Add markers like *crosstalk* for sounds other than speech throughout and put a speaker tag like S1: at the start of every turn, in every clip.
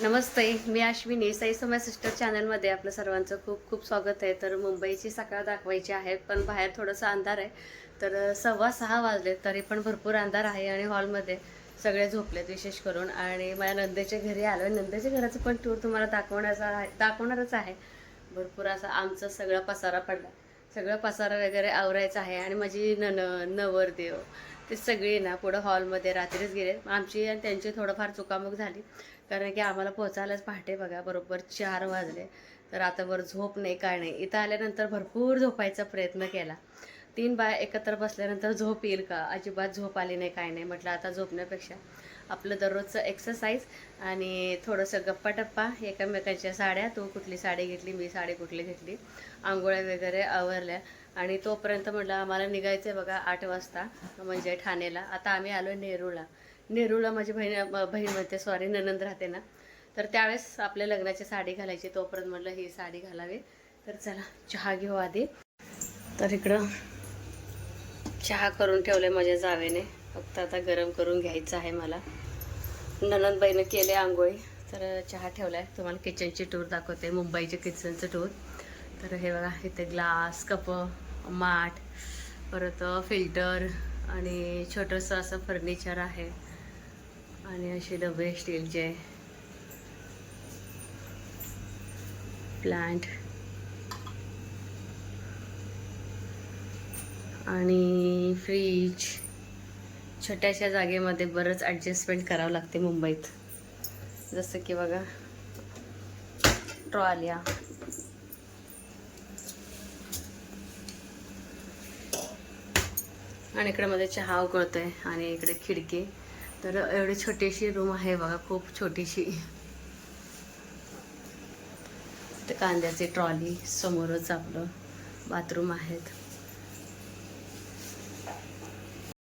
S1: नमस्ते मी अश्विनी. साई समय सिस्टर चॅनलमध्ये आपलं सर्वांचं खूप खूप स्वागत आहे. तर मुंबईची सकाळ दाखवायची आहे पण बाहेर थोडंसं अंधार आहे. तर सव्वा सहा वाजले तरी पण भरपूर अंधार आहे आणि हॉलमध्ये सगळे झोपलेत विशेष करून. आणि माझ्या नंदेच्या घरी आलो. आहे नंदेच्या घराचं पण टूर तुम्हाला दाखवण्याचा आहे दाखवणारच आहे. भरपूर असं आमचं सगळं पसारा पडला सगळं पसारा वगैरे आवरायचं आहे. आणि माझी नन नवरदेव ते सगळे ना पुढं हॉलमध्ये रात्रीच गेले आमची आणि त्यांची थोडंफार चुकामुक झाली. कारण की आम्हाला पोहोचायलाच पहाटे बघा बरोबर चार वाजले. तर आता झोप नाही काय नाही. इथं आल्यानंतर भरपूर झोपायचा प्रयत्न केला. तीन बाय एकत्र बसल्यानंतर झोप येईल का? अजिबात झोप आली नाही काय नाही म्हटलं आता झोपण्यापेक्षा. आपलं दररोजचं एक्सरसाइज आणि थोडंसं गप्पा टप्पा एकमेकांच्या साड्या तू कुठली साडी घेतली मी साडी कुठली घेतली आंघोळ्या वगैरे आवरल्या. आणि तोपर्यंत म्हटलं आम्हाला निघायचं आहे बघा आठ वाजता म्हणजे ठाणेला आता आम्ही आलो नेरूळला. नेरूळला माझी बहीण बहीण म्हणते सॉरी ननंद राहते ना. तर त्यावेळेस आपल्या लग्नाची साडी घालायची. तोपर्यंत म्हटलं ही साडी घालावी. तर चला चहा घेऊ आधी. तर इकडं चहा करून ठेवले माझ्या जावेने. फक्त आता गरम करून घ्यायचं आहे मला. ननंदबाईनं केले आंघोळी. तर चहा ठेवला आहे तुम्हाला किचनची टूर दाखवते. मुंबईचे किचनचं टूर तर हे बघा इथे ग्लास कप माठ परत फिल्टर आणि छोटंसं असं फर्निचर आहे. आणि असे डबे स्टीलचे. प्लांट आणि फ्रीज छोट्याशा जागेमध्ये बरंच ॲडजस्टमेंट करावं लागते मुंबईत. जसं की बघा ट्रॉल्या आणि इकडे मध्ये चहा उकळतोय आणि इकडे खिडकी. तर एवढी छोटीशी रूम आहे बघा खूप छोटीशी. ते कांद्याची ट्रॉली समोरच आपलं बाथरूम आहेत.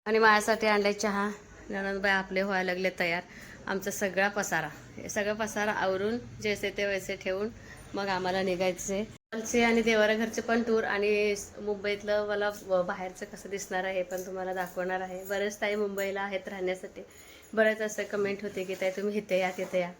S1: आणि माझ्यासाठी आणलाय चहा. ननंदबाई आपले व्हायला लागले तयार. आमचा सगळा पसारा. हे सगळा पसारा आवरून जैसे ते वैसे ठेवून मग आम्हाला निघायचे आणि देवारा घरचे पण टूर आणि मुंबईतलं मला बाहेरचं कसं दिसणार आहे हे पण तुम्हाला दाखवणार आहे. बरेच ताई मुंबईला आहेत राहण्यासाठी. बरेच असं कमेंट होते की ताई तुम्ही इथे या तिथे या.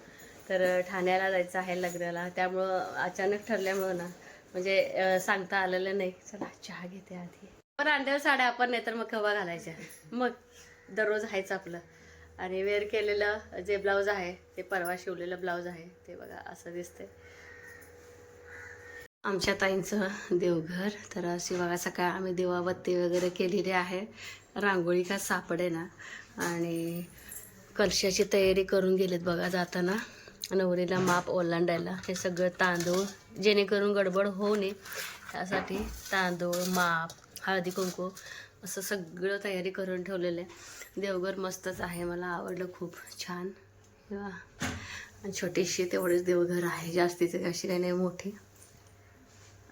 S1: तर ठाण्याला जायचं आहे लग्नाला. त्यामुळं अचानक ठरल्यामुळं ना म्हणजे सांगता आलेलं नाही. चला चहा घेते आधी. पण अंड्यावर साड्या आपण नाही तर मग कवा घालायच्या? मग दररोज आहेच आपलं. आणि वेअर केलेलं जे ब्लाऊज आहे ते परवा शिवलेलं ब्लाऊज आहे ते बघा असं दिसतंय. आमच्या ताईंचं देवघर. तर अशी बघा सकाळ आम्ही देवाबत्ती वगैरे केलेली आहे. रांगोळी का सापडे ना आणि कलशाची तयारी करून गेलेत बघा जाताना. नवरीला माप ओलांडायला. हे सगळं तांदूळ जेणेकरून गडबड होऊ नये. त्यासाठी तांदूळ माप हळदी कुंकू असं सगळं तयारी करून ठेवलेलं आहे. देवघर मस्तच आहे. मला आवडलं खूप छान. आणि छोटीशी तेवढेच देवघर आहे. जास्तीचे अशी काही नाही मोठी.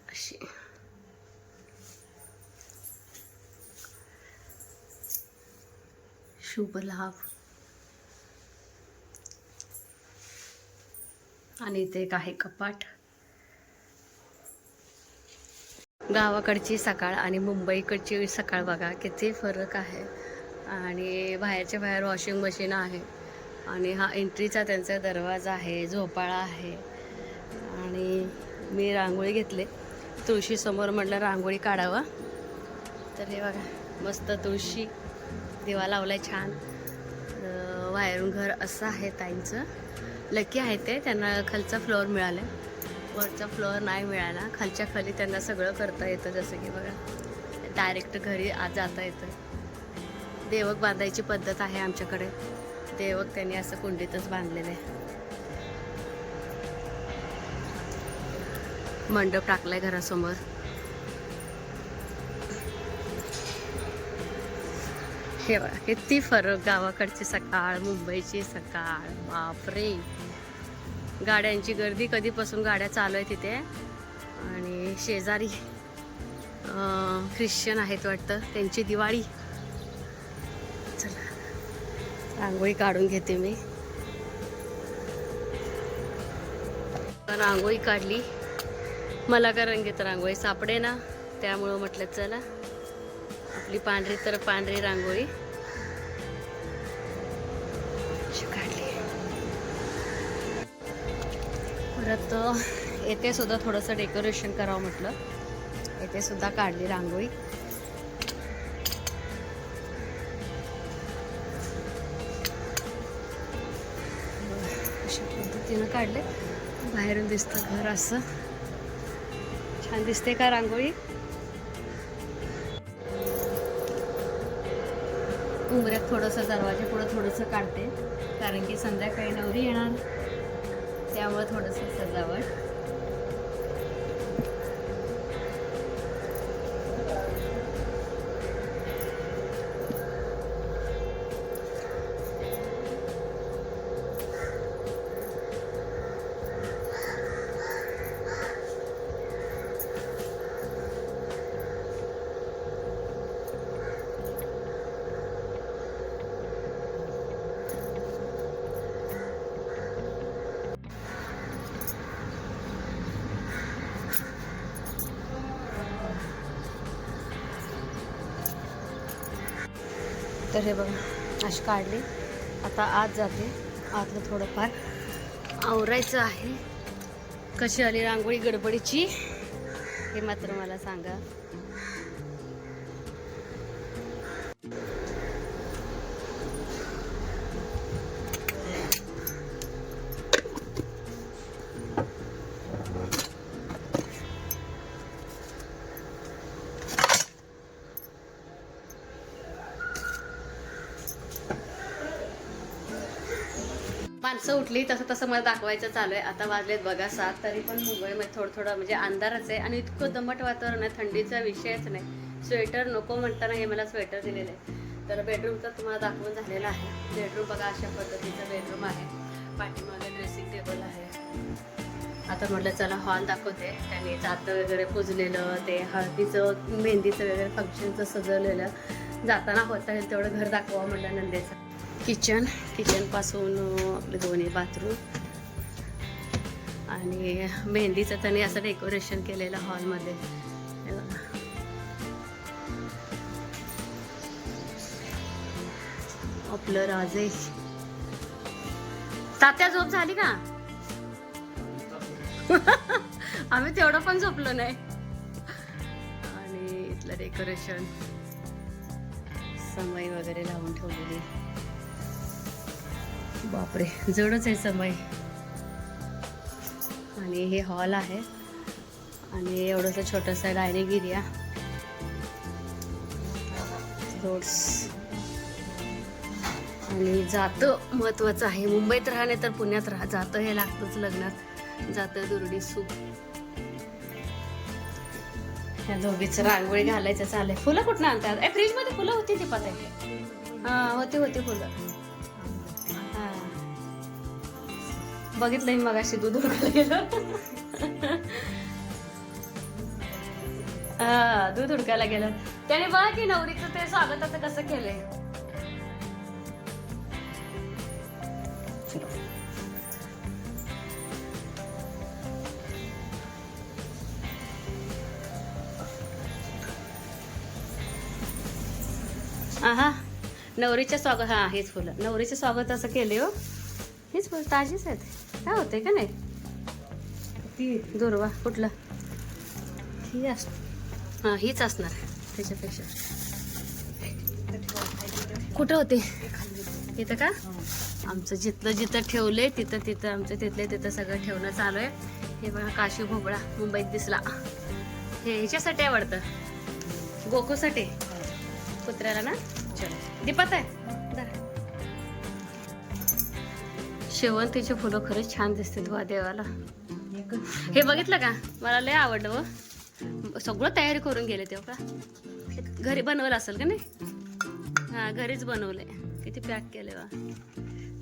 S1: अशी. शुभ लाभ. आणि इथे एक आहे कपाट. गावाकडची सकाळ आणि मुंबईकडची सकाळ बघा किती फरक आहे. आणि बाहेरच्या बाहेर वॉशिंग मशीन आहे. आणि हा एंट्रीचा त्यांचा दरवाजा आहे झोपाळा आहे. आणि मी रांगोळी घेतले. तुळशीसमोर म्हटलं रांगोळी काढावं. तर हे बघा मस्त तुळशी दिवा लावलाय छान. बाहेरून घर असं आहे ताईंचं. लकी आहे ते. त्यांना खालचा फ्लोअर मिळाला वरचा फ्लोअर नाही मिळाला. खालच्या खाली त्यांना सगळं करता येतं जसं की बघा. डायरेक्ट घरी आज जाता येतं. देवक बांधायची पद्धत आहे आमच्याकडे. देवक त्यांनी असं कुंडीतच बांधलेलं आहे. मंडप टाकलाय घरासमोर. हे बघा किती फरक गावाकडची सकाळ मुंबईची सकाळ बापरे. गाड्यांची गर्दी कधीपासून गाड्या चालू आहे तिथे आणि शेजारी ख्रिश्चन आहेत वाटतं त्यांची दिवाळी. चला रांगोळी काढून घेते मी. रांगोळी काढली. मला का रंगीत रांगोळी सापडे ना त्यामुळं म्हटलं चला. आपली पांढरी तर पांढरी रांगोळी. काढली. परत येते येथे सुद्धा थोडंसं डेकोरेशन करावं म्हटलं. येथे सुद्धा काढली रांगोळी. अशा पद्धतीनं काढले. बाहेरून दिसतं घर असं. छान दिसते का रांगोळी? उमऱ्यात थोडंसं दरवाजा पुढं थोडंसं काढते. कारण की संध्याकाळी नवरी येणार. त्यामुळे थोडंसं सजावट. हे बघा अशी काढली. आता आत जाते. आतलं थोडंफार आवरायचं आहे. कशी आली रांगोळी गडबडीची हे मात्र मला सांगा माणसं उठली तसं तसं मला दाखवायचं चालू आहे आता वाजलेत बघा सात तरी पण मुंबईमध्ये थोडं थोडं म्हणजे अंधारच आहे. आणि इतकं दमट वातावरण आहे थंडीचा विषयच नाही. स्वेटर नको म्हणताना हे मला स्वेटर दिलेलं आहे तर बेडरूम तर तुम्हाला दाखवून झालेला आहे. बेडरूम बघा अशा पद्धतीचं बेडरूम आहे. पाठीमागे ड्रेसिंग टेबल आहे. आता म्हटलं चला हॉल दाखवते. त्यांनी जातं वगैरे पुजलेलं ते हळदीचं मेहंदीचं वगैरे फंक्शनचं सजवलेलं. जाताना होता येईल तेवढं घर दाखवा म्हटलं नंदेचं. किचन किचनपासून आपले दोन्ही बाथरूम आणि मेहंदीचं त्यांनी असं डेकोरेशन केलेलं हॉलमध्ये आपलं राजेश. तात्या झोप झाली का? *laughs* आम्ही तेवढं पण झोपलो नाही. आणि इथलं डेकोरेशन समय वगैरे लावून ठेवलेली. बापरे जडच आहे समय. आणि हे हॉल आहे. आणि एवढंसं छोटंसं डायनिंग एरिया. रोड्स. आणि जातं महत्वाचं आहे. मुंबईत राहणे तर पुण्यात राहा. जातं हे लागतंच लग्नात. जातं दुर्डी सूप. ह्या दोघीचं रांगोळी घालायचं चाललंय. फुलं कुठनं आणतात? ए फ्रीजमध्ये फुलं होती ती पता हा होती होती फुलं. बघितलं मग मगाशी दूध गेलं हा दूध उडकायला गेलं. त्याने बघा की नवरीचं ते स्वागताचं कसं केलंय. आहा नवरीच्या स्वागत हा हेच फुलं. नवरीचं स्वागत असं केले हो. हेच फुलं ताजीच आहेत. काय होते का नाही? ती दुर्वा कुठला? ही अस हा हीच असणार त्याच्यापेक्षा. *laughs* कुठं होते? इथं का? आमचं जिथलं जिथं ठेवलंय तिथं तिथं आमचं तिथले तिथं सगळं ठेवणं चालू आहे. हे बघा काशी भोपळा मुंबईत दिसला. हे ह्याच्यासाठी आवडतं. गोकूसाठी कुत्र्याला ना? चलो. दीपात आहे शेवंतीची फुलं खरंच छान दिसतील वा देवाला. हे बघितलं का? मला लय आवडलं व सगळं तयारी करून गेले तेव्हा का घरी बनवलं असेल का नाही? हा घरीच बनवले किती पॅक केले वा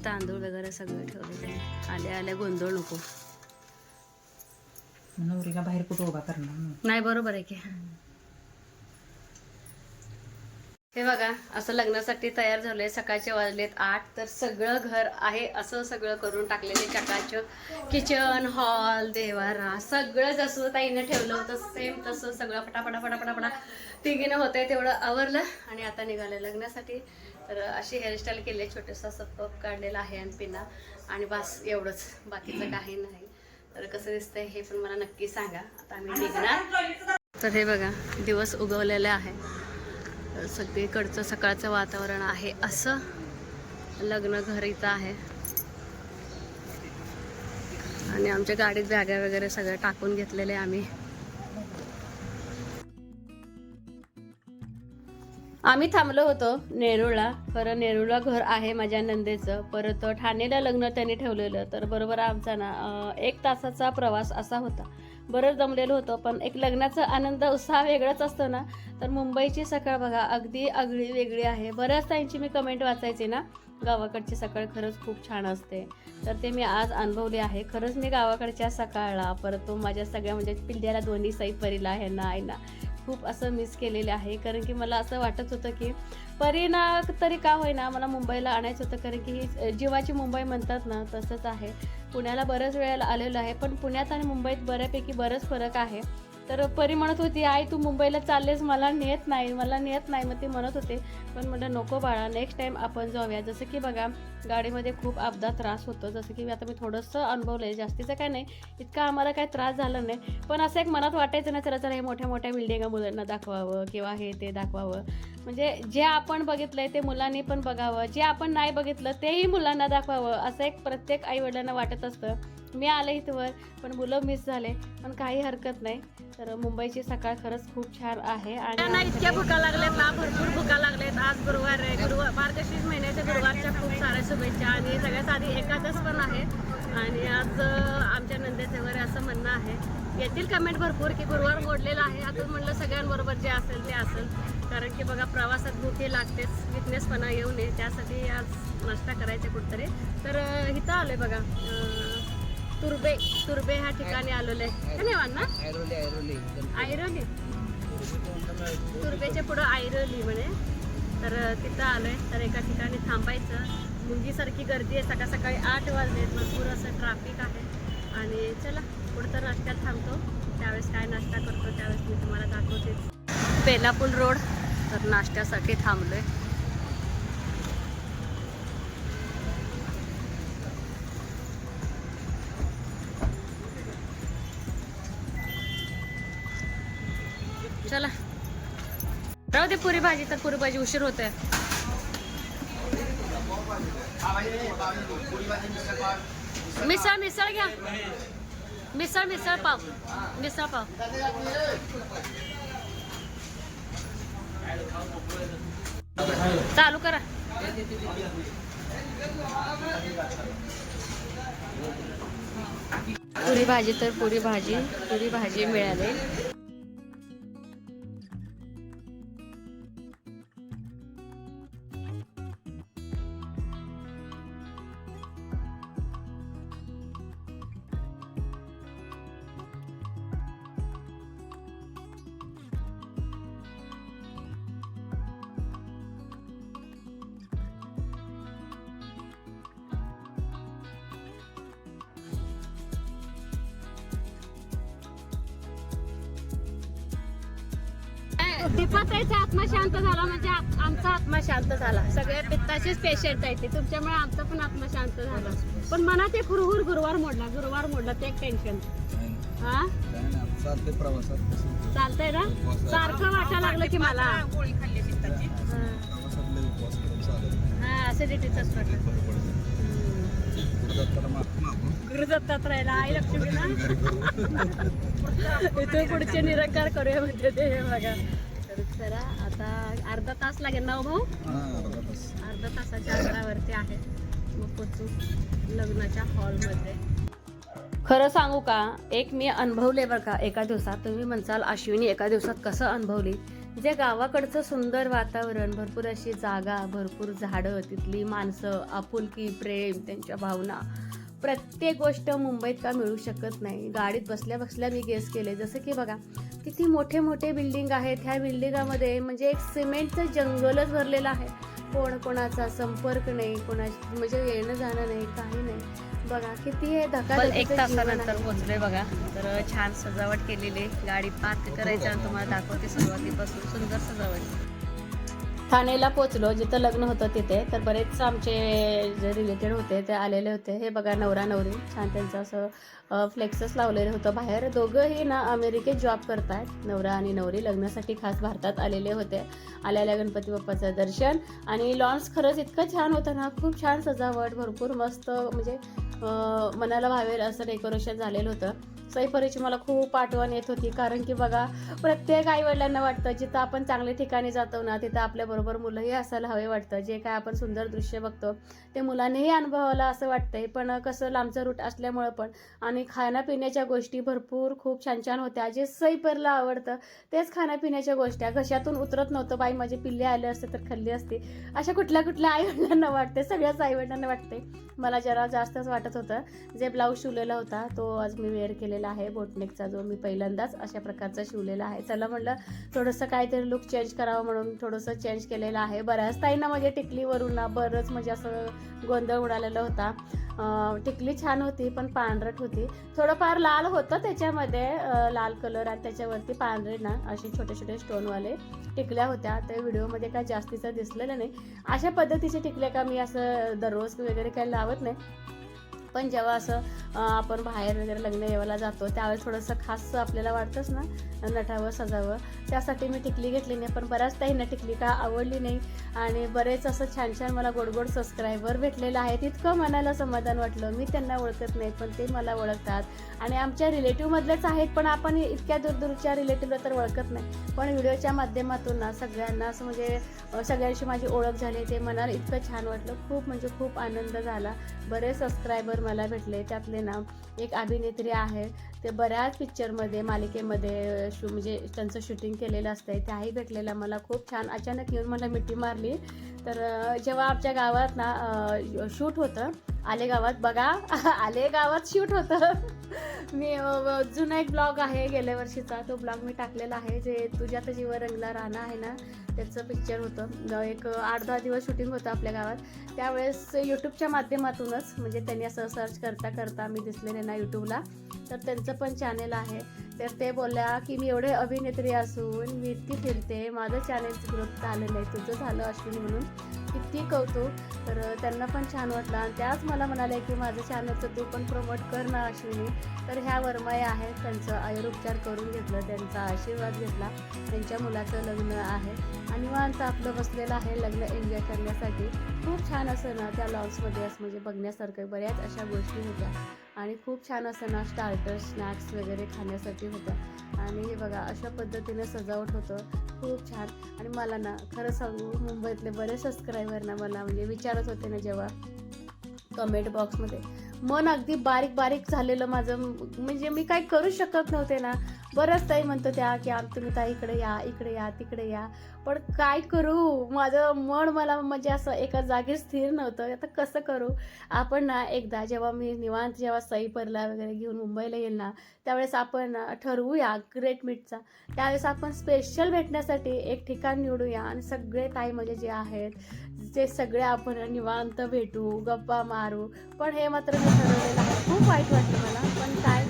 S1: तांदूळ वगैरे सगळं ठेवलं आल्या आल्या गोंधळ नको.
S2: बाहेर कुठं उभा करणार. नाही
S1: बरोबर आहे की. हे बघा असं लग्नासाठी तयार झालंय. सकाळचे वाजलेत आठ तर सगळं घर आहे असं सगळं करून टाकलेले चकाचक. किचन हॉल देवारा सगळं जसं ताईनं ठेवलं होतं सेम तसं सगळं फटाफटा फटाफटा फटा तिघीनं होतंय तेवढं आवरलं आणि आता निघालं लग्नासाठी. तर अशी हेअरस्टाईल केली छोटंसं असं पप काढलेलं आहे आणि पिना. आणि बस एवढंच. बाकीचं काही नाही. तर कसं दिसतंय हे पण मला नक्की सांगा. आता आम्ही निघणार. तर हे बघा दिवस उगवलेले आहे. सगळीकडचं सकाळचं वातावरण आहे. असं लग्न घर इथं आहे. आणि आमच्या गाडीत बॅगा वगैरे सगळं टाकून घेतलेले आम्ही. आम्ही थांबलो होतो नेरूळला. खरं नेरूळला घर आहे माझ्या नंदेचं. परत ठाणेला लग्न त्यांनी ठेवलेलं. तर बरोबर आमचा ना एक तासाचा प्रवास असा होता. बरंच जमलेलं होतं पण एक लग्नाचा आनंद उत्साह वेगळाच असतो ना? तर मुंबईची सकाळ बघा अगदी आगळी वेगळी आहे. बऱ्याच ताईंची मी कमेंट वाचायची ना? गावाकडची सकाळ खरंच खूप छान असते. तर ते मी आज अनुभवले आहे. खरंच मी गावाकडच्या सकाळला परत तो माझ्या सगळ्या म्हणजे पिल्ल्याला दोन्ही साई परीला आहे ना आहे ना? खूप असं मिस केलेले आहे. कारण की मला असं वाटत होतं की परीना तरी का होईना मला मुंबईला आणायचं होतं. कारण की ही जीवाची मुंबई म्हणतात ना तसंच आहे. पुण्याला बऱ्याच वेळेला आलेलो आहे पण पुण्यात आणि मुंबईत बऱ्यापैकी बरंच फरक आहे. तर परी म्हणत होती आई तू मुंबईला चाललेस मला नेत नाही मला नेत नाही मग ती म्हणत होते. पण म्हटलं नको बाळा नेक्स्ट टाईम आपण जाऊया. जसं की बघा गाडीमध्ये खूप अपघात त्रास होतो जसं की आता मी थोडंसं अनुभवलं आहे जास्तीचं काय नाही इतका आम्हाला काय त्रास झाला नाही. पण असं एक मनात वाटायचं ना चला चला हे मोठ्या मोठ्या बिल्डिंगा मुलांना दाखवावं किंवा हे ते दाखवावं. म्हणजे जे आपण बघितलंय ते मुलांनी पण बघावं जे आपण नाही बघितलं तेही मुलांना दाखवावं असं एक प्रत्येक आई वडिलांना वाटत असतं. मी आले इथवर पण मुलं मिस झाले पण काही हरकत नाही. तर मुंबईची सकाळ खरंच खूप छान आहे आणि इतक्या भुका लागल्यात ना भरपूर भुका लागल्यात. आज गुरुवार आहे. गुरुवार मार्गशीर्ष महिन्याच्या गुरुवारच्या खूप साऱ्या शुभेच्छा आणि सगळ्यात आधी एकादश पण आहे. आणि आज आमच्या नंदेचे वगैरे असं म्हणणं आहे. येथील कमेंट भरपूर की गुरुवार मोडलेला आहे. आता म्हणलं सगळ्यांबरोबर जे असेल ते असेल. कारण की बघा प्रवासात भूके लागतेच विकनेसपणा येऊ नये. त्यासाठी आज नाश्ता करायचा कुठतरी. तर इथं आलोय बघा. अं, तुर्बे तुर्बे ह्या ठिकाणी आलेलो. आहे धन्यवाद ना
S3: ऐरोली ऐरोली
S1: आयरोली? तुर्बेच्या पुढं आयरोली म्हणे. तर तिथं आलोय. तर एका ठिकाणी थांबायचं. मुंगीसारखी गर्दी आहे. सकाळ सकाळी आठ वाजले भरपूर असं ट्रॅफिक आहे. आणि चला. पुढं तर नाश्त्यात थांबतो. त्यावेळेस काय नाश्ता करतो त्यावेळेस मी तुम्हाला दाखवते. बेलापूल रोड. तर नाश्त्यासाठी थांबलोय. चला. राहू दे पुरी भाजी तर पुरी भाजी उशीर होते मिसळ मिसळ घ्या. मिसळ मिसळ पाव. मिसळ पाव. चालू करा. पुरी भाजी तर पुरी भाजी पुरी भाजी मिळाली. दीपाताईचा आत्मा शांत झाला म्हणजे आमचा आत्मा शांत झाला. सगळे पित्ताचेच पेशंट आहेत ते. तुमच्यामुळे आमचा पण आत्मा शांत झाला. पण मनात एक हुरहुर गुरुवार मोडला. गुरुवार मोडला ते एक टेन्शन हा? चालतंय ना? सारखं वाटायला लागलं की मला.
S2: गोळी खाल्ली पित्ताची.
S1: हा. हा ऍसिडिटीचाच प्रकार
S3: बरं पडतं. पुढे जाताना मागं मागून.
S1: गुरुदत्तात राहिला. आई लक्ष्मीला. *laughs* इथे पुढचे निरंकार करूया म्हणते ते हे बघा. तर चला आता अर्धा तास लागेल ना हो भाऊ?
S3: अर्धा तास.
S1: अर्धा तासाच्या अंतरावरती आहे. मग पोचू लग्नाच्या हॉलमध्ये. खरं सांगू का एक मी अनुभवले बरं का एका दिवसात. तुम्ही म्हणसाल अश्विनी एका दिवसात कसं अनुभवली? जे गावाकडचं सुंदर वातावरण भरपूर अशी जागा भरपूर झाडं तिथली माणसं आपुलकी प्रेम त्यांच्या भावना. प्रत्येक गोष्ट मुंबईत का मिळू शकत नाही? गाडीत बसल्या बसल्या मी गेस केले. जसं की बघा किती मोठे मोठे बिल्डिंग आहेत. ह्या बिल्डिंगामध्ये म्हणजे एक सिमेंटचं जंगलच भरलेलं आहे. कोण कोणाचा संपर्क नाही कोणा म्हणजे येणं जाणं नाही काही नाही. बघा किती हे धक्का एक तासानंतर पोहोचले बघा. तर छान सजावट केलेली गाडी पार्क करायची आणि तुम्हाला दाखवते सुरुवातीपासून. सुंदर सजावट. ठाणेला पोचलो जिथं लग्न होतं तिथे तर बरेच आमचे जे रिलेटेड होते ते आलेले होते. हे बघा नवरा नवरी छान त्यांचं असं फ्लेक्सच लावलेलं होतं बाहेर. दोघंही ना अमेरिकेत जॉब करतात. नवरा आणि नवरी लग्नासाठी खास भारतात आलेले होते. आलेल्या गणपती बाप्पाचं दर्शन. आणि लॉन्स खरंच इतकं छान होतं ना खूप छान सजावट भरपूर मस्त म्हणजे मनाला भावेल असं डेकोरेशन झालेलं होतं. सईपरीची मला खूप आठवण येत होती. कारण की बघा प्रत्येक आई वडिलांना वाटतं जिथं आपण चांगल्या ठिकाणी जातो ना तिथं आपल्याबरोबर मुलंही असायला हवे वाटतं. जे काय आपण सुंदर दृश्य बघतो ते मुलांनीही अनुभवायला असं वाटतंय. पण कसं लांबचं रूट असल्यामुळं पण आणि खाण्यापिण्याच्या गोष्टी भरपूर खूप छान छान होत्या. जे सैपरला आवडतं तेच खाण्यापिण्याच्या गोष्टी. घशातून उतरत नव्हतं बाई माझे पिल्ले आले असते तर खाल्ली असते. अशा कुठल्या कुठल्या आईवडिलांना वाटते सगळ्याच आईवडिलांना वाटते मला जरा जास्तच वाटतं वाटत होतं. जे ब्लाऊज शिवलेला होता तो आज मी वेअर केलेला आहे. बोटनेकचा जो मी पहिल्यांदाच अशा प्रकारचा शिवलेला आहे. चला म्हटलं थोडंसं काहीतरी लुक चेंज करावं म्हणून थोडंसं चेंज केलेलं आहे. बऱ्याच ताईंना म्हणजे टिकलीवरून ना बरंच म्हणजे असं गोंधळ उडालेला होता. टिकली छान होती पण पांढरट होती. थोडंफार लाल होतं त्याच्यामध्ये लाल कलर आणि त्याच्यावरती पांढरे ना असे छोटे छोटे स्टोनवाले टिकल्या होत्या. त्या व्हिडिओमध्ये काय जास्तीचं दिसलेलं नाही. अशा पद्धतीचे टिकले का मी असं दररोज वगैरे काही लावत नाही. पण जेव्हा असं आपण बाहेर वगैरे लग्न येवायला जातो त्यावेळेस थोडंसं खास आपल्याला वाटतंच ना नटावं सजावं. त्यासाठी मी टिकली घेतली नाही पण बऱ्याच ताईंना टिकली का आवडली नाही. आणि बरेच असं छान छान मला गोड गोड सबस्क्रायबर भेटलेलं आहे तितकं मनाला समाधान वाटलं. मी त्यांना ओळखत नाही पण ते मला ओळखतात. आणि आमच्या रिलेटिव्हमधलेच आहेत पण आपण इतक्या दूरदूरच्या रिलेटिव्हला तर ओळखत नाही. पण व्हिडिओच्या माध्यमातून ना सगळ्यांना असं म्हणजे सगळ्यांशी माझी ओळख झाली. ते मनाला इतकं छान वाटलं. खूप म्हणजे खूप आनंद झाला. बरेच सबस्क्रायबर मला भेटले. त्यातले ना एक अभिनेत्री आहे. ते बऱ्याच पिक्चरमध्ये मालिकेमध्ये शू म्हणजे त्यांचं शूटिंग केलेलं असतंय. त्याही भेटलेला मला खूप छान. अचानक येऊन मला मिठी मारली. तर जेव्हा आमच्या गावात ना शूट होतं आले गावात बघा *laughs* आले गावात शूट होतं. *laughs* मी जुना एक ब्लॉग आहे गेल्या वर्षीचा. तो ब्लॉग मी टाकलेला आहे जे तुझ्या तर जीव रंगला राणा आहे ना त्याचं पिक्चर होतं. एक आठ दहा दिवस शूटिंग होतं आपल्या गावात. त्यावेळेस यूट्यूबच्या माध्यमातूनच म्हणजे त्यांनी असं सर्च करता करता मी दिसलेले ना यूट्यूबला तर त्यांचं पण चॅनेल आहे. तर ते बोलल्या की मी एवढे अभिनेत्री असून मी इतकी फिरते. माझं चॅनेलचं ग्रुप झालं आहे तुझं झालं अश्विनी म्हणून. किती कौतुक. तर त्यांना पण छान वाटलं. आणि त्याच मला म्हणाले की माझं चॅनलचं तू पण प्रमोट कर ना अश्विनी. तर ह्या वर्माई आहेत. त्यांचं आयुरोपचार करून घेतलं. त्यांचा आशीर्वाद घेतला. त्यांच्या मुलाचं लग्न आहे. आणि मग आपलं बसलेलं आहे लग्न एन्जॉय करण्यासाठी. खूप छान असं ना त्या लॉन्समध्ये असं म्हणजे बघण्यासारखं बऱ्याच अशा गोष्टी होत्या. आणि खूप छान असं ना स्टार्टर स्नॅक्स वगैरे खाण्यासाठी होतं. आणि हे बघा अशा पद्धतीने सजावट होतं. खूप छान. आणि मला ना खरं सांगू मुंबईतले बरेच सबस्क्राईब ना मला म्हणजे विचारत होते ना जेव्हा कमेंट बॉक्समध्ये मन अगदी बारीक बारीक झालेलं माझं. म्हणजे मी काही करू शकत नव्हते ना. बरंच ताई म्हणतो त्या की आम तुम्ही ताई इकडे या इकडे या तिकडे या. पण काय करू? माझं मन मला म्हणजे असं एका जागी स्थिर नव्हतं. आता कसं करू? आपण ना एकदा जेव्हा मी निवांत जेव्हा सई परला वगैरे घेऊन मुंबईला येईल ना त्यावेळेस आपण ना ठरवूया ग्रेट मीटचा. त्यावेळेस आपण स्पेशल भेटण्यासाठी एक ठिकाण निवडूया आणि सगळे ताई म्हणजे जे आहेत जे सगळे आपण निवांत भेटू गप्पा मारू. पण हे मात्र मी ठरवलेलं आहे. खूप वाईट वाटतं मला पण काय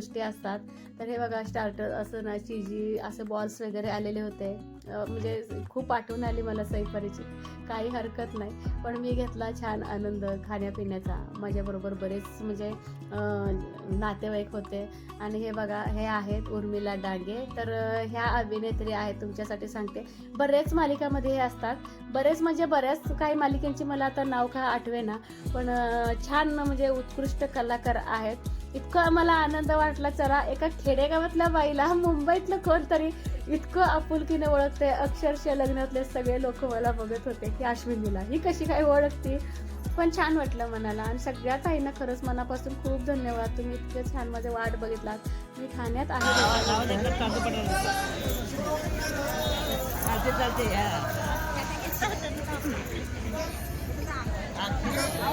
S1: गोष्टी असतात. तर हे बघा स्टार्टर असं ना चिजी असं बॉल्स वगैरे आलेले होते. म्हणजे खूप आठवण आली मला सईपरीची काही हरकत नाही. पण मी घेतला छान आनंद खाण्यापिण्याचा. माझ्याबरोबर बरेच म्हणजे नातेवाईक होते. आणि हे बघा हे आहेत उर्मिला डांगे. तर ह्या अभिनेत्री आहेत तुमच्यासाठी सांगते. बरेच मालिकामध्ये हे असतात. बरेच म्हणजे बऱ्याच काही मालिकांची मला आता नाव का आठवे ना पण छान म्हणजे उत्कृष्ट कलाकार आहेत. इतकं मला आनंद वाटला. चला एका खेडेगावातल्या बाईला मुंबईतलं कोणतरी इतकं आपुलकीने ओळखते अक्षरशः लग्नातले सगळे लोक मला बघत होते की अश्विनीला. ही कशी काय ओळखते? पण छान वाटलं मनाला. आणि सगळ्या ताईंना खरंच मनापासून खूप धन्यवाद. तुम्ही इतकं छान माझे वाट बघितलात. मी ठाण्यात आहे.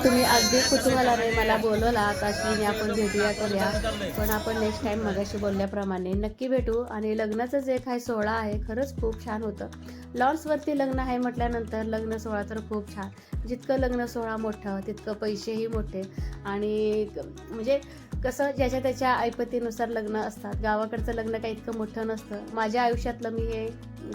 S1: तुम्ही अगदी कुतूहलाने मला बोलवला अश्विनी आपण भेटूया करूया. पण आपण नेक्स्ट टाइम मगाशी बोलल्याप्रमाणे नक्की भेटू. आणि लग्नाचं जे काही सोहळा आहे खरंच खूप छान होतं. लॉन्सवरती लग्न आहे म्हटल्यानंतर लग्न सोहळा तर खूप छान. जितकं लग्न सोहळा मोठं तितकं पैसेही मोठे. आणि म्हणजे कसं ज्याच्या त्याच्या ऐपतीनुसार लग्न असतात गावाकडचं लग्न काही इतकं मोठं नसतं. माझ्या आयुष्यातलं मी हे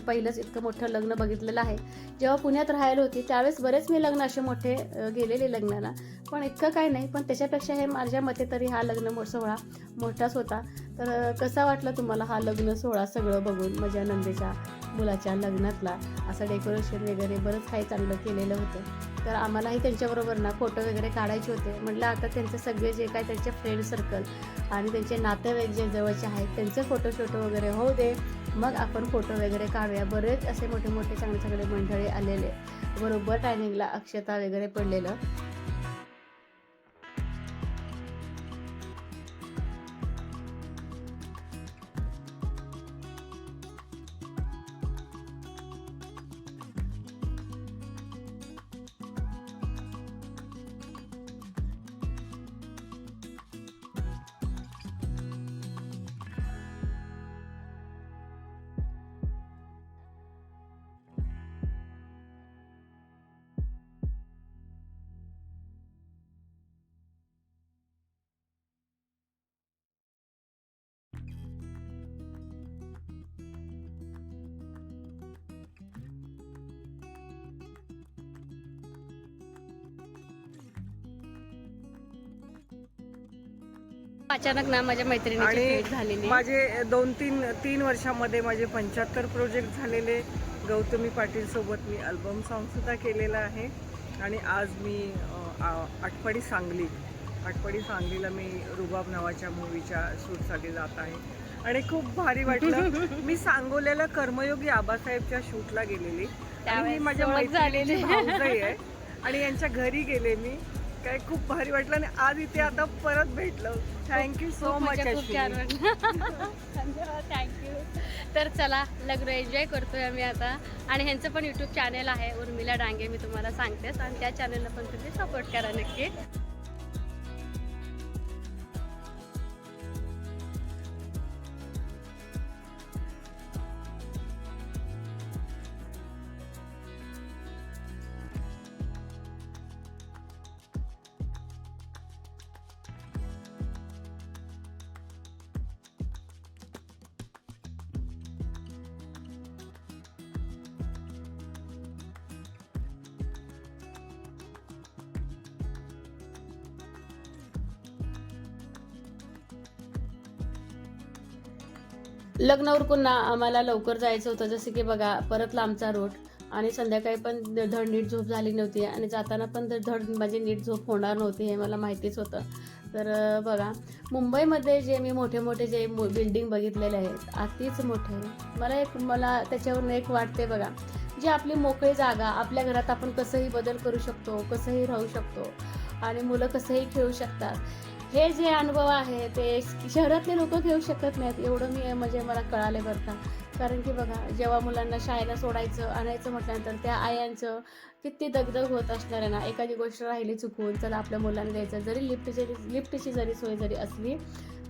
S1: पहिलंच इतकं मोठं लग्न बघितलेलं आहे. जेव्हा पुण्यात राहायला होती त्यावेळेस बरेच मी लग्न असे मोठे गेलेले लग्नाला. पण इतकं काय नाही पण त्याच्यापेक्षा हे माझ्या मते तरी हा लग्न मो- सोहळा मोठाच होता. तर कसा वाटला तुम्हाला हा लग्न सोहळा सगळं बघून माझ्या नंदेच्या मुलाच्या लग्नातला? असं डेकोरेशन वगैरे बरंच काही चांगलं केलेलं होतं. तर आम्हालाही त्यांच्याबरोबर ना फोटो वगैरे काढायचे होते. म्हटलं आता त्यांचे सगळे जे काय त्यांचे फ्रेंड्स सर्कल आणि त्यांचे नातेवाईक जे जवळचे आहेत त्यांचे फोटो शोटो वगैरे होऊ दे. मग आपण फोटो वगैरे काढूया. बरेच असे मोठे मोठे चांगले चांगले मंडळी आलेले बरोबर टायमिंगला अक्षता वगैरे पडलेलं. अचानक ना माझ्या मैत्रिणीची भेट झालेली.
S4: माझे दोन तीन तीन वर्षामध्ये माझे पंच्याहत्तर प्रोजेक्ट झालेले. गौतमी पाटील सोबत मी अल्बम सॉन्ग सुद्धा केलेला आहे. आणि आज मी अ, आ- आटपाडी सांगली. आटपाडी सांगलीला मी रुबाब नावाच्या मूवीच्या शूटसाठी जात आहे. आणि खूप भारी वाटलं. *laughs* मी सांगोल्याला कर्मयोगी आबासाहेबच्या शूटला गेलेली. आणि ही
S1: त्यावेळेस
S4: माझ्या. मैत्रिणीची भाऊजाई आहे. आणि यांच्या घरी गेले मी. काय खूप भारी वाटलं आणि आज इथे आता परत भेटलं. थँक्यू सो मच
S1: खूप छान थँक्यू *laughs* तर चला लग्न एन्जॉय करतोय आम्ही आता. आणि ह्यांचं पण युट्यूब चॅनल आहे उर्मिला डांगे मी तुम्हाला सांगतेच. आणि त्या चॅनलला पण तुम्ही सपोर्ट करा नक्की. लग्न उरकून आम्हाला लवकर जायचं होतं. जसं की बघा परत लांबचा रोड आणि संध्याकाळी पण धड नीट झोप झाली नव्हती आणि जाताना पण धड धड माझी नीट झोप होणार नव्हती हे मला माहितीच होतं. तर बघा मुंबईमध्ये जे मी मोठे मोठे जे बिल्डिंग बघितलेले आहेत अतिच मोठे. मला एक मला त्याच्यावरून एक वाटते बघा जी आपली मोकळी जागा आपल्या घरात आपण कसंही बदल करू शकतो कसंही राहू शकतो आणि मुलं कसंही खेळू शकतात हे जे अनुभव आहे ते शहरातले लोक घेऊ शकत नाहीत. एवढं मी म्हणजे मला कळाले बरं का. कारण की बघा जेव्हा मुलांना शाळेला सोडायचं आणायचं म्हटल्यानंतर त्या आयांचं किती दगदग होत असणार आहे ना. एखादी गोष्ट राहिली चुकून चला आपल्या मुलांना द्यायचं. जरी लिफ्ट जरी लिफ्टची जरी सोय जरी असली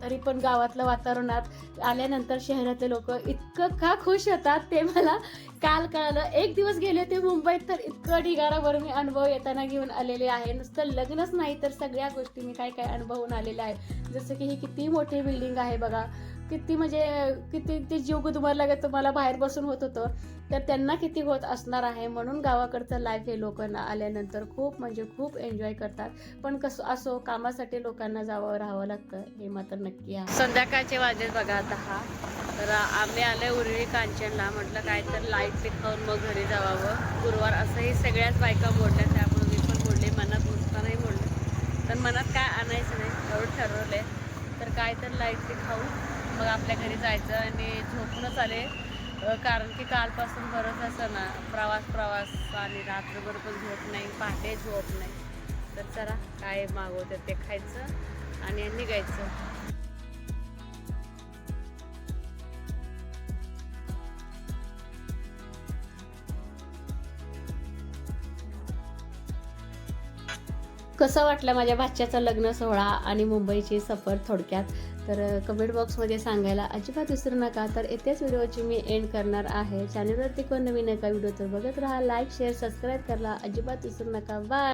S1: तरी पण गावातलं वातावरणात आल्यानंतर शहरातले लोक इतकं का खुश होतात ते मला काल कळालं. एक दिवस गेले होते मुंबईत तर इतकं ढिगारावर मी अनुभव येताना घेऊन आलेले आहे. नुसतं लग्नच नाही तर सगळ्या गोष्टी मी काय काय अनुभवून आलेल्या आहे. जसं की ही किती मोठी बिल्डिंग आहे बघा. किती म्हणजे किती ते जीव गुदमरला लागत तुम्हाला बाहेर बसून होत होतं. तर त्यांना किती होत असणार आहे म्हणून गावाकडचं लाईफ हे लोकांना आल्यानंतर खूप म्हणजे खूप एन्जॉय करतात. पण कसं असो कामासाठी लोकांना जावं राहावं लागतं हे मात्र नक्की आहे. संध्याकाळचे वाजले बघा दहा तर आम्ही आले उर्वी कांचनला. म्हटलं काय तर लाइट खाऊन मग घरी जावावं गुरुवार असंही सगळ्याच बायका मोडल्या त्यामुळे मी पण बोलले मनात नाही बोलले. तर मनात काय आणायचं नाही एवढं ठरवलंय. तर काय तर लाइट खाऊ मग आपल्या घरी जायचं आणि झोपूनच आले. कारण की कालपासून बरंच असं ना प्रवास प्रवास आणि रात्रभर पण झोप नाही पहाटे झोप नाही. तर चला काय मागवतं ते खायचं आणि निघायचं. कसं वाटलं माझ्या भाच्याचं लग्न सोहळा आणि मुंबईची सफर थोडक्यात? तर कमेंट बॉक्समध्ये सांगायला अजिबात विसरू नका. तर येत्याच व्हिडिओची मी एंड करणार आहे. चॅनलवरती कोण नवीन नका व्हिडिओ तर बघत राहा. लाईक शेअर सबस्क्राईब करायला अजिबात विसरू नका. बाय